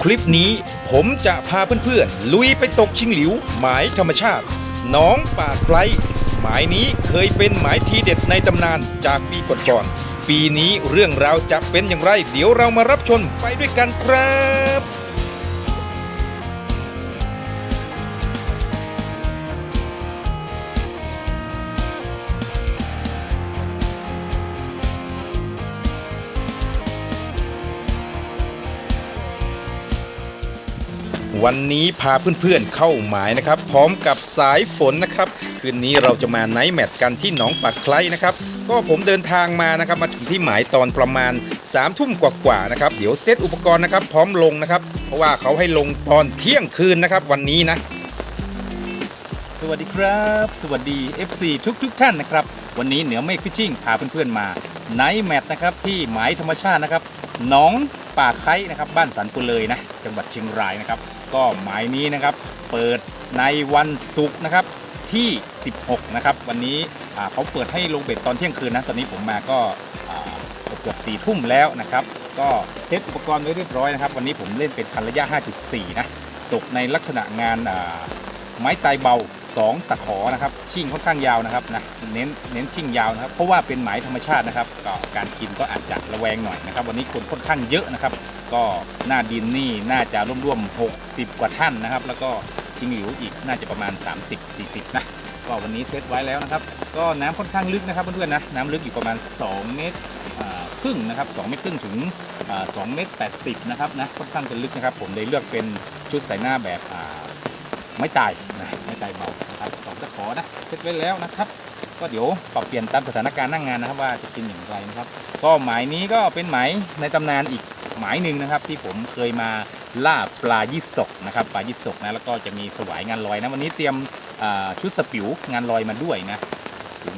คลิปนี้ผมจะพาเพื่อนๆ ลุยไปตกชิงหลิว หมายธรรมชาติ น้องป่าไคล้หมายนี้เคยเป็นหมายทีเด็ดในตำนานจากปีก่อนๆปีนี้เรื่องราวจะเป็นอย่างไร เดี๋ยวเรามารับชมไปด้วยกันครับ วันนี้พาเพื่อนๆเข้าหมายนะครับ พร้อมกับสายฝนนะครับ คืนนี้เราจะมาไนท์แมทกันที่หนองปากไคล้นะครับก็ผมเดินทางมานะครับมาถึงที่หมายตอนประมาณ3ามทุ่มกว่าๆนะครับ เดี๋ยวเซตอุปกรณ์นะครับพร้อมลงนะครับ เพราะว่าเขาให้ลงตอนเที่ยงคืนนะครับวันนี้นะ สวัสดีครับ สวัสดี FC ทุกทุกๆท่านนะครับ วันนี้เหนือเมฆฟิชชิ่งพาเพื่อนๆมาไนท์แมทนะครับที่หมายธรรมชาตินะครับหนอง ป่าไค้นะครับบ้านสันปุเลยนะจังหวัดเชียงรายนะครับ ก็หมายนี้นะครับเปิดในวันศุกร์นะครับที่ 16 นะครับ วันนี้เขาเปิดให้ลงเบ็ดตอนเที่ยงคืนนะ ตอนนี้ผมมาก็อ่าเกือบสี่ทุ่มแล้วนะครับ ก็เซตอุปกรณ์ไว้เรียบร้อยนะครับ วันนี้ผมเล่นเป็นคันระยะ 5.4 นะ ตกในลักษณะงานอ่า ไม้ตายเบา 2 ตะขอนะครับชิ่งค่อนข้างยาวนะครับนะเน้นเน้นชิ่งยาวนะครับเพราะว่าเป็นไม้ธรรมชาตินะครับ ก็การกินก็อาจจะระแวงหน่อยนะครับ วันนี้คนค่อนข้างเยอะนะครับ ก็หน้าดินนี่น่าจะร่วมๆ60 กว่าท่านนะครับ แล้วก็ชิงหลิวอีกน่าจะประมาณ 30-40 นะก็วันนี้เซตไว้แล้วนะครับ ก็น้ำค่อนข้างลึกนะครับเพื่อนๆนะน้ำลึกอยู่ประมาณ 2 เมตรครึ่งนะครับ2เมตรครึ่งถึงอ่า2เมตร80นะครับนะค่อนข้างจะลึกนะครับ ผมเลยเลือกเป็นชุดใส่หน้าแบบ ไม่ตายนะไม่ตายเบานะครับสองตะขอนะเซตไว้แล้วนะครับ ก็เดี๋ยวปรับเปลี่ยนตามสถานการณ์นั่งงานนะครับ ว่าจะเป็นอย่างไรนะครับ ก็หมายนี้ก็เป็นหมายในตำนานอีกหมายหนึ่งนะครับ ที่ผมเคยมาล่าปลายี่สกนะครับปลายี่สกนะแล้วก็จะมีสวายงานลอยนะวันนี้เตรียมชุดสปิวงานลอยมาด้วยนะ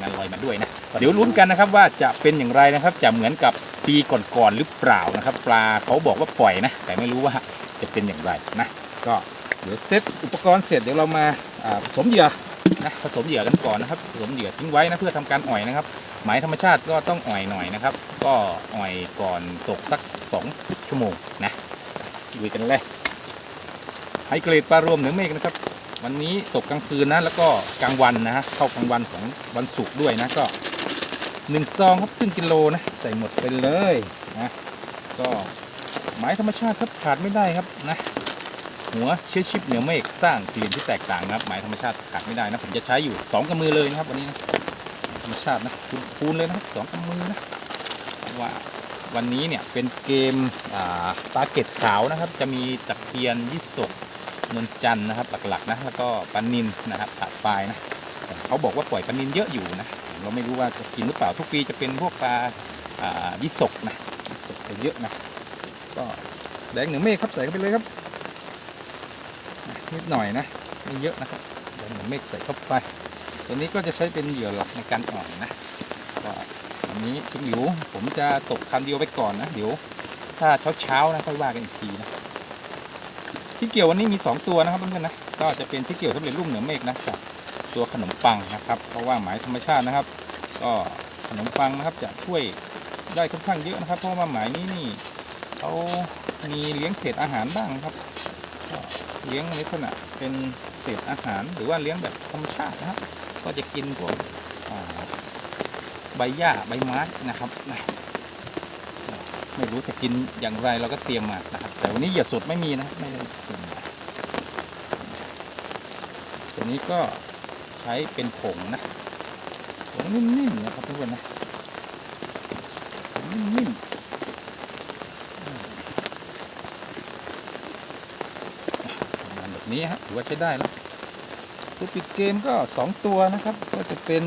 งานลอยมาด้วยนะเดี๋ยวลุ้นกันนะครับว่าจะเป็นอย่างไรนะครับ จะเหมือนกับปีก่อนๆหรือเปล่านะครับ ปลาเขาบอกว่าปล่อยนะ แต่ไม่รู้ว่าจะเป็นอย่างไรนะ ก็ เดี๋ยวเซตอุปกรณ์เสร็จเดี๋ยวเรามาผสมเหยื่อนะผสมเหยื่อกันก่อนนะครับผสมเหยื่อทิ้งไว้นะเพื่อทำการอ่อยนะครับหมายธรรมชาติก็ต้องอ่อยหน่อยนะครับ ก็อ่อยก่อนตกสัก 2 ชั่วโมงนะลุยกันเลยไฮเกรดปลารวมเหนือเมฆนะครับ วันนี้ตกกลางคืนนะแล้วก็กลางวันนะฮะเข้ากลางวันของวันศุกร์ด้วยนะก็หนึ่งซองครับครึ่งกิโลนะใส่หมดไปเลยนะก็หมายธรรมชาติครับขาดไม่ได้ครับนะ หัวเชื้อชิปเหนือเมฆสร้างกลิ่นที่แตกต่างนะครับ หมายธรรมชาติขาดไม่ได้นะ ผมจะใช้อยู่ 2กำมือเลยนะครับ วันนี้นะธรรมชาตินะคูณคูณเลยนะครับสองกำมือนะว่าวันนี้เนี่ยเป็นเกมาปลาเก็ดขาวนะครับ จะมีตะเพียนยิสกนนจันนะครับ หลักๆนะแล้วก็ปลานินนะครับตัดปลายนะเขาบอกว่าปล่อยปลานินเยอะอยู่นะเราไม่รู้ว่าจะกินหรือเปล่าทุกปีจะเป็นพวกปลาายิสกนะยิสกจะเยอะนะก็แดงเหนือเมฆครับใส่เข้าไปเลยครับ นิดหน่อยนะไม่เยอะนะครับเดี๋ยวผมเมฆใส่เข้าไป ตัวนี้ก็จะใช้เป็นเหยื่อหลักในการอ่อยนะก็อันนี้ชิงหลิวผมจะตกคันเดียวไปก่อนนะเดี๋ยวถ้าเช้าเช้าๆนะค่อยว่ากันอีกทีนะที่เกี่ยววันนี้มี 2 ตัวนะครับเพื่อนๆนะก็จะเป็นที่เกี่ยวสำเร็จรูปเหนือเมฆนะจากตัวขนมปังนะครับเพราะว่าหมายธรรมชาตินะครับ ก็ขนมปังนะครับจะช่วยได้ค่อนข้างเยอะนะครับ เพราะว่าหมายนี้นี่เขามีเลี้ยงเศษอาหารบ้างครับ เลี้ยงในลักษณะเป็นเศษอาหารหรือว่าเลี้ยงแบบธรรมชาตินะครับ ก็จะกินพวกใบหญ้าใบไม้นะครับไม่รู้จะกินอย่างไรเราก็เตรียมมานะครับ แต่วันนี้เหยื่อสดไม่มีนะไม่ได้เตรียมมาตัวนี้ก็ใช้เป็นผงนะผงนิ่มๆนะครับทุกคนนะนิ่มๆ ประมาณแบบ นี้ฮะถือว่าใช้ได้แล้วตัวปิดเกมก็ 2 ตัวนะครับ ก็จะเป็น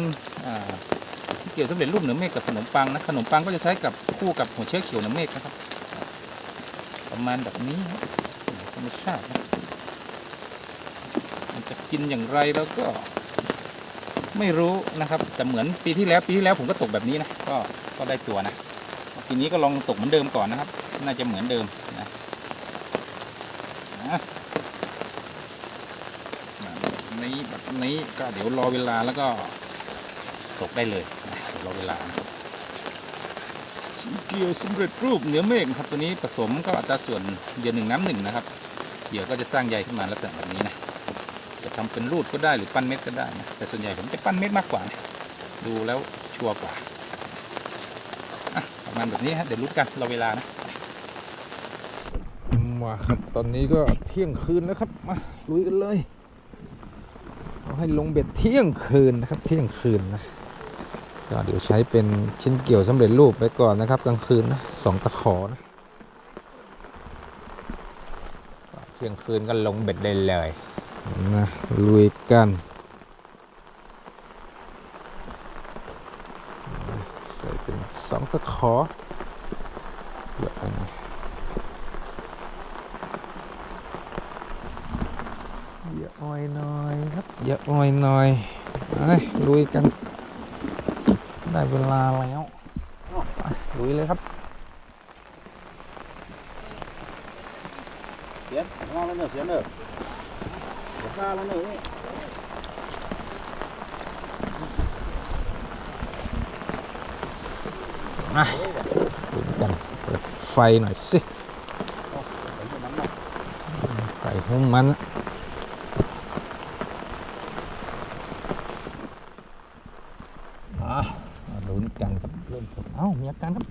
ที่เกี่ยวสำเร็จรูปเหนือเมฆกับขนมปังนะขนมปังก็จะใช้กับคู่กับหัวเชื้อเขียวเหนือเมฆนะครับ ประมาณแบบนี้ธรรมชาตินะมันจะกินอย่างไรแล้วก็ไม่รู้นะครับแต่เหมือนปีที่แล้วปีที่แล้วผมก็ตกแบบนี้นะก็ก็ได้ตัวนะปีนี้ก็ลองตกเหมือนเดิมก่อนนะครับ น่าจะเหมือนเดิมนะอะ แบบ นี้แบบนี้ก็เดี๋ยวรอเวลาแล้วก็ตกได้เลยนะเดี๋ยวรอเวลานะชิเกเหยื่อสำเร็จรูปเหนือเมฆนะครับตัวนี้ผสมก็อัตราส่วนเหยื่อหนึ่งน้ำหนึ่งนะครับเหยื่อก็จะสร้างใยขึ้นมาลักษณะแบบนี้นะจะทำเป็นรูดก็ได้หรือปั้นเม็ดก็ได้นะแต่ส่วนใหญ่ผมจะปั้นเม็ดมากกว่านะดูแล้วชัวร์กว่าอะประมาณแบบนี้ฮะเดี๋ยวรู้กันเราเวลานะมาครับตอนนี้ก็เที่ยงคืนแล้วครับมาลุยกันเลยเอา ให้ลงเบ็ดเที่ยงคืนนะครับเที่ยงคืนนะก็เดี๋ยวใช้เป็นชิ้นเกี่ยวสำเร็จรูปไปก่อนนะครับกลางคืนนะสองตะขอนะเที่ยงคืนก็ลงเบ็ดได้เลยนะลุยกันใส่เป็นสองตะขอเยอะไปหน่อยอะอ้อยหน่อยครับ เยอะอ้อยหน่อยไปลุยกัน ได้เวลาแล้วลุยเลยครับเสียนงอแล้วเนอะเสียนเนอะเดี๋ยข้าแล้วเนอะนี่มาลุยกันเปิดไฟหน่อยสิไฟหุ้มมันนะอะมาลุ้นกันครับเริ่มต้นเอ้ามีอาการครับ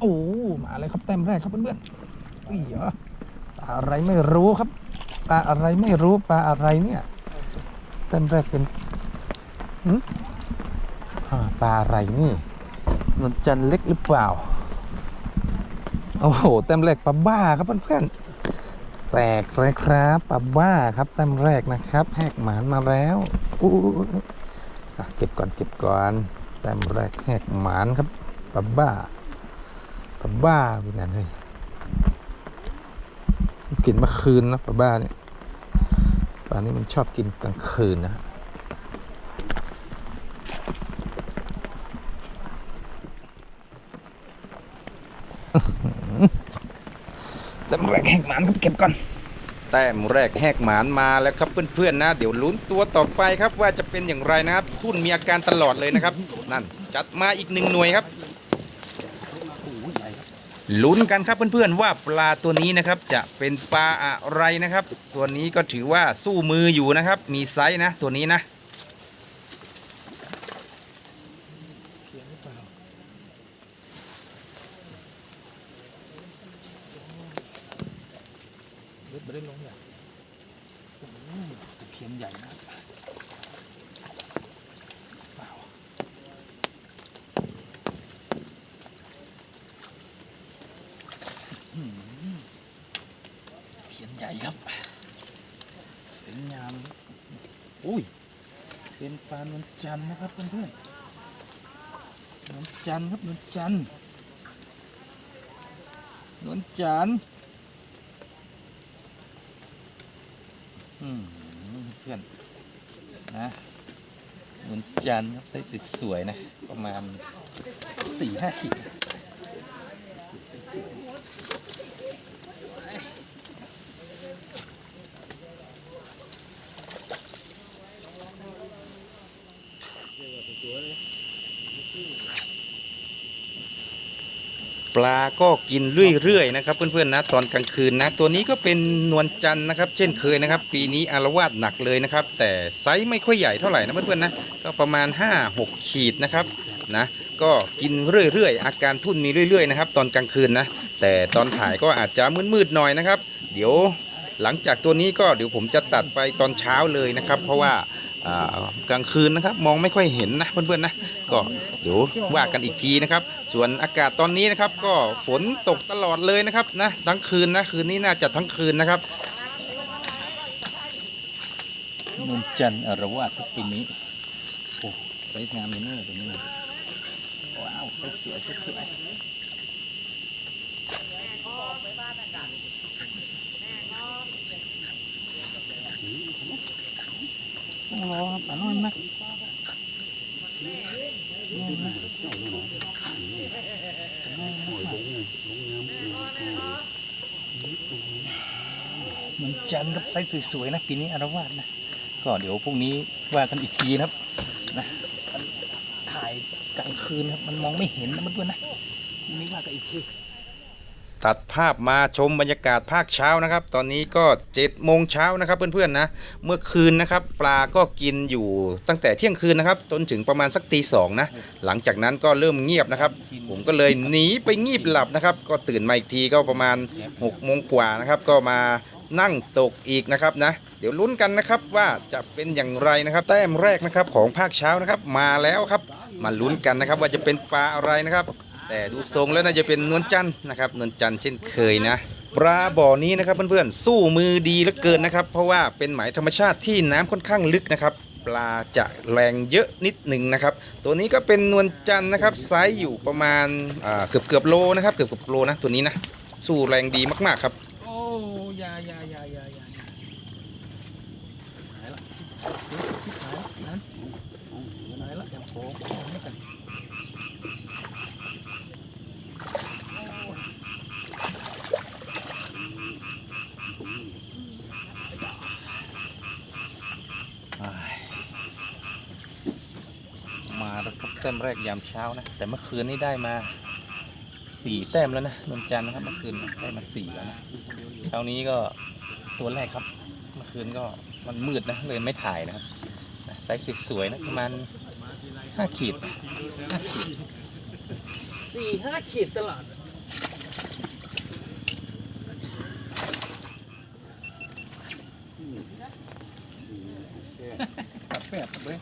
โอ้มาเลย ครับเพื่อนๆอุ้ยเหรอปลาอะไรไม่รู้ครับปลาอะไรไม่รู้ปลาอะไรเนี่ยแต้มแรกเป็นหืมปลาอะไรนี่นวลจันเล็กหรือเปล่าโอ้โหแต้มแรกปลาบ้าครับเพื่อนๆแตกเลยครับปลาบ้าครับแต้มแรกนะครับแหกหมานมาแล้วอู้เก็บก่อนเก็บก่อนแต้มแรกแหกหมานครับปลาบ้า ปลาบ้าเป็นไงเลยกินเมื่อคืนนะปลาบ้าเนี่ยปลานี้มันชอบกินกลางคืนนะแต้มแรกแหกหมานครับเก็บก่อน แต้มแรกแหกหมานมาแล้วครับเพื่อนๆนะ เดี๋ยวลุ้นตัวต่อไปครับว่าจะเป็นอย่างไรนะครับทุ่นมีอาการตลอดเลยนะครับ นั่นจัดมาอีกหนึ่งหน่วยครับ ลุ้นกันครับเพื่อนๆว่าปลาตัวนี้นะครับจะเป็นปลาอะไรนะครับ ตัวนี้ก็ถือว่าสู้มืออยู่นะครับ มีไซส์นะตัวนี้นะเล็ดไม่ได้ลงใหญ่เพียนใหญ่นะปล่าอื้อหือเพียนใหญ่ครับ สวยงามอุ้ย เป็นป ลานวลจันทร์นะครับเพื่อนๆนวลจันทร์ครับนวลจันทร์นวลจันทร์อืมเพื่อนนะเหมือนจันทร์ครับไซส์สวยๆนะประมาณสี่ห้าขีด ปลาก็กินเรื่อยๆนะครับเพื่อนๆนะตอนกลางคืนนะ ตัวนี้ก็เป็นนวลจันทร์นะครับ เช่นเคยนะครับ ปีนี้อารวาสหนักเลยนะครับ แต่ไซส์ไม่ค่อยใหญ่เท่าไหร่นะเพื่อนๆนะก็ประมาณ 5-6 ขีดนะครับนะก็กินเรื่อยๆ อาการทุ่นมีเรื่อยๆนะครับ ตอนกลางคืนนะ แต่ตอนถ่ายก็อาจจะมืดๆหน่อยนะครับ เดี๋ยวหลังจากตัวนี้ก็เดี๋ยวผมจะตัดไปตอนเช้าเลยนะครับ เพราะว่าอ่า กลางคืนนะครับมองไม่ค่อยเห็นนะเพื่อนๆนะก็เดี๋ยวว่ากันอีกทีนะครับ ส่วนอากาศตอนนี้นะครับ ก็ฝนตกตลอดเลยนะครับนะทั้งคืนนะคืนนี้น่าจะทั้งคืนนะครับนวลจันร์อรวาสครับปีนี้โอ้ไซส์งามเลยเนี่ยตัวนี้ว้าวไซส์สวยไซส์สวย ต้องรอครับอันนั้นนะเหมือนจันทร์ครับไซส์สวยๆนะปีนี้อารวาสนะ ก็เดี๋ยวพรุ่งนี้ว่ากันอีกทีนะครับนะถ่ายกลางคืนครับมันมองไม่เห็นนะเพื่อนๆนะอืนี่ว่ากับอีกที ตัดภาพมาชมบรรยากาศภาคเช้านะครับ ตอนนี้ก็7จ็ดโมงเช้านะครับเพื่อนๆนะเมื่อคืนนะครับ ปลาก็กินอยู่ตั้งแต่เที่ยงคืนนะครับจนถึงประมาณสักตีสองนะหลังจากนั้นก็เริ่มเงียบนะครับ ผมก็เลยหนีไปงีบหลับนะครับ ก็ตื่นมาอีกทีก็ประมาณ6กโมงกว่านะครับ ก็มานั่งตกอีกนะครับนะ เดี๋ยวลุ้นกันนะครับว่าจะเป็นอย่างไรนะครับแต้มแรกนะครับของภาคเช้านะครับ มาแล้วครับ มาลุ้นกันนะครับว่าจะเป็นปลาอะไรนะครับ แต่ดูทรงแล้วน่าจะเป็นนวลจันทร์นะครับนวลจันทร์เช่นเคยนะปลาบ่อนี้นะครับเพื่อนๆสู้มือดีเหลือเกินนะครับ เพราะว่าเป็นหมายธรรมชาติที่น้ำค่อนข้างลึกนะครับ ปลาจะแรงเยอะนิดหนึ่งนะครับ ตัวนี้ก็เป็นนวลจันทร์นะครับไซส์อยู่ประมาณเกือบเกือบโลนะครับเกือบเกือบโลนะตัวนี้นะสู้แรงดีมากๆครับโอ้ยายายายายาหายละชิบหายละนั้นหายละอย่างโผล่ไม่กันมา แล้วครับแต้มแรกยามเช้านะ แต่เมื่อคืนนี้ได้มาสี่แต้มแล้วนะนนจันทร์นะครับเมื่อคืนได้มาสี่แล้วนะเช้านี้ก็ตัวแรกครับ เมื่อคืนก็มันมืดนะเลยไม่ถ่ายนะครับนะไซส์สวยๆนะประมาณห้าขีดห้าขีดสี่ห้าขีดตลอดตัดแปดเลย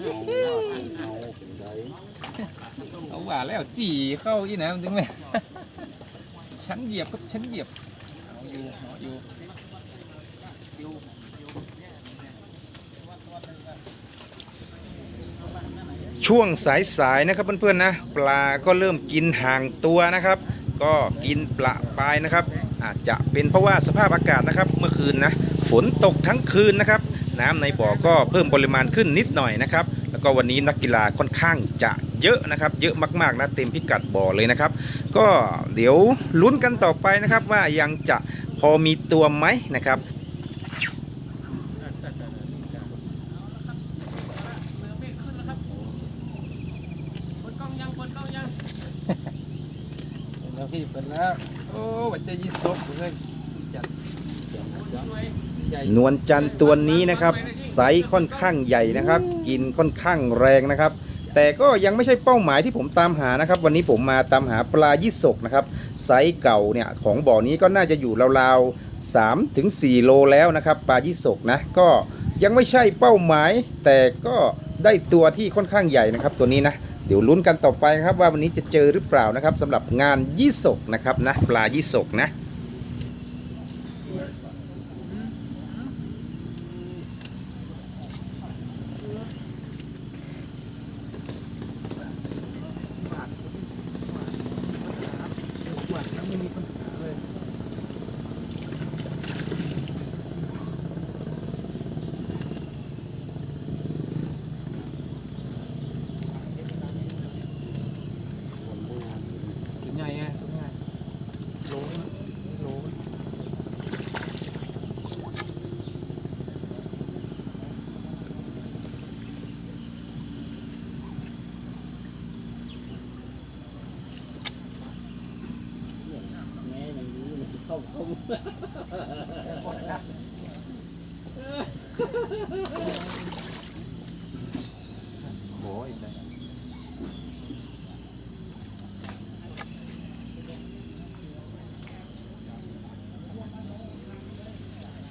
เอา เป็นไรเอาหว่าแล้วจี่เข้าอีนะมันถึงไหมฉันเหยียบครับฉันเหยียบเอาอยู่เอาอยู่ช่วงสายๆนะครับเพื่อนๆนะ ปลาก็เริ่มกินห่างตัวนะครับ ก็กินปละปลายนะครับ อาจจะเป็นเพราะว่าสภาพอากาศนะครับ เมื่อคืนนะฝนตกทั้งคืนนะครับ น้ำในบ่อก็เพิ่มปริมาณขึ้นนิดหน่อยนะครับ แล้วก็วันนี้นักกีฬาค่อนข้างจะเยอะนะครับ เยอะมากๆนะเต็มพิกัดบ่อเลยนะครับ ก็เดี๋ยวลุ้นกันต่อไปนะครับ ว่ายังจะพอมีตัวไหมนะครับแล้วพี่เป็นแล้ว โอ้วัดใจยี่สกเลยจัดใหญ่นวลจันทร์ตัวนี้นะครับ ไซส์ค่อนข้างใหญ่นะครับ กินค่อนข้างแรงนะครับ แต่ก็ยังไม่ใช่เป้าหมายที่ผมตามหานะครับ วันนี้ผมมาตามหาปลายี่สกนะครับ ไซส์เก่าเนี่ยของบ่อนี้ก็น่าจะอยู่ราวๆ3ถึง4โลแล้วนะครับ ปลายี่สกนะก็ยังไม่ใช่เป้าหมาย แต่ก็ได้ตัวที่ค่อนข้างใหญ่นะครับ ตัวนี้นะเดี๋ยวลุ้นกันต่อไปครับว่าวันนี้จะเจอหรือเปล่านะครับสำหรับงานยี่สกนะครับนะปลายี่สกนะ ให โอ้ย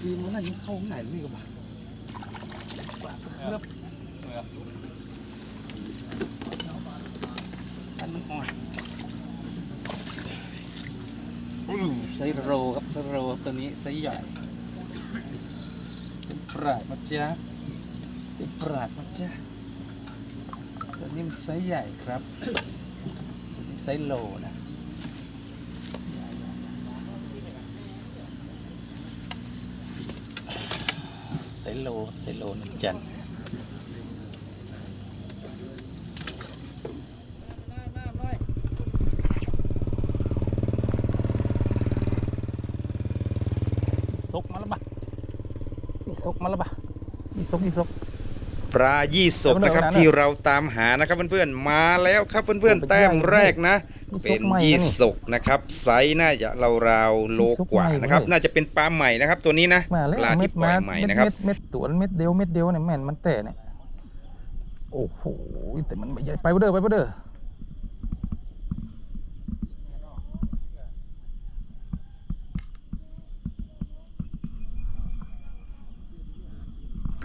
จีนมันน่าจะเข้าข้างไหนนี่กับบ้าเลือบอันมันอ่อนอืม ไซโรครับไซโรครับตัวนี้ไซใหญ่เป็นปราดมาจ้าเป็นปราดมาจ้าตัวนี้มันไซใหญ่ครับตัวนี้ไซโลนะไซโลไซโลหนึ่งจันทร์ซกมาแล้วปะ นี่ซกมาแล้วปะนี่ซกนี่ซกปลายี่สกนะครับแล้วมันเอานั้นน่ะที่เราตามหานะครับเพื่อนๆมาแล้วครับเพื่อนๆแต้มแรกนะ เป็นใหม่ยี่นะนี่สกนะครับไซส์น่าจะราวๆโลกว่านะครับยี่สกใหม่เว้ยน่าจะเป็นปลาใหม่นะครับ ตัวนี้นะมาแล้วปลาเม็ที่ดปล่มาอยใหม่นะครับเม็ดเม็ดตัวเม็ดเดียวเม็ดเดียวเนี่ยแม่นมันแต่เนี่ยโอ้โหแต่มันไม่ใหญ่ไปบ่เด้อไปบ่เด้อ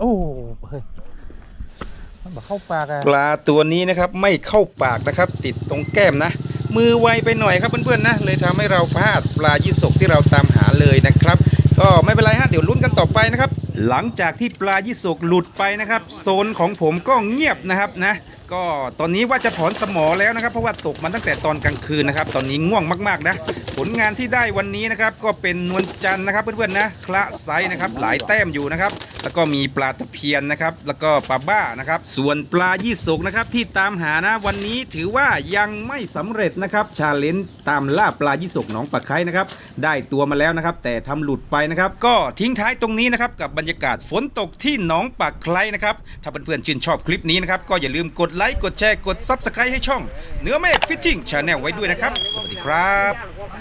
โอ้เฮ้ยมันบอกเข้าปากอะปลาตัวนี้นะครับไม่เข้าปากนะครับ ติดตรงแก้มนะ มือไวไปหน่อยครับเพื่อนๆนะ เลยทำให้เราพลาดปลายี่สกที่เราตามหาเลยนะครับ ก็ไม่เป็นไรฮะเดี๋ยวลุ้นกันต่อไปนะครับ หลังจากที่ปลายี่สกหลุดไปนะครับโซนของผมก็เงียบนะครับนะ ก็ตอนนี้ว่าจะถอนสมอแล้วนะครับ เพราะว่าตกมาตั้งแต่ตอนกลางคืนนะครับ ตอนนี้ง่วงมากๆนะผลงานที่ได้วันนี้นะครับก็เป็นนวลจันทร์นะครับเพื่อนๆนะคละไซส์นะครับหลายแต้มอยู่นะครับ แล้วก็มีปลาตะเพียนนะครับ แล้วก็ปลาบ้านะครับ ส่วนปลายี่สกนะครับที่ตามหานะวันนี้ถือว่ายังไม่สำเร็จนะครับชาเลนจ์ตามล่าปลายี่สกหนองปลาไคร้นะครับได้ตัวมาแล้วนะครับ แต่ทำหลุดไปนะครับ ก็ทิ้งท้ายตรงนี้นะครับกับบรรยากาศฝนตกที่หนองปากไคร้นะครับถ้าเพื่อนๆชื่นชอบคลิปนี้นะครับก็อย่าลืมกดไลค์กดแชร์กด Subscribe ให้ช่องเนื้อเมฆฟิชชิ่งชาแนลไว้ด้วยนะครับ สวัสดีครับ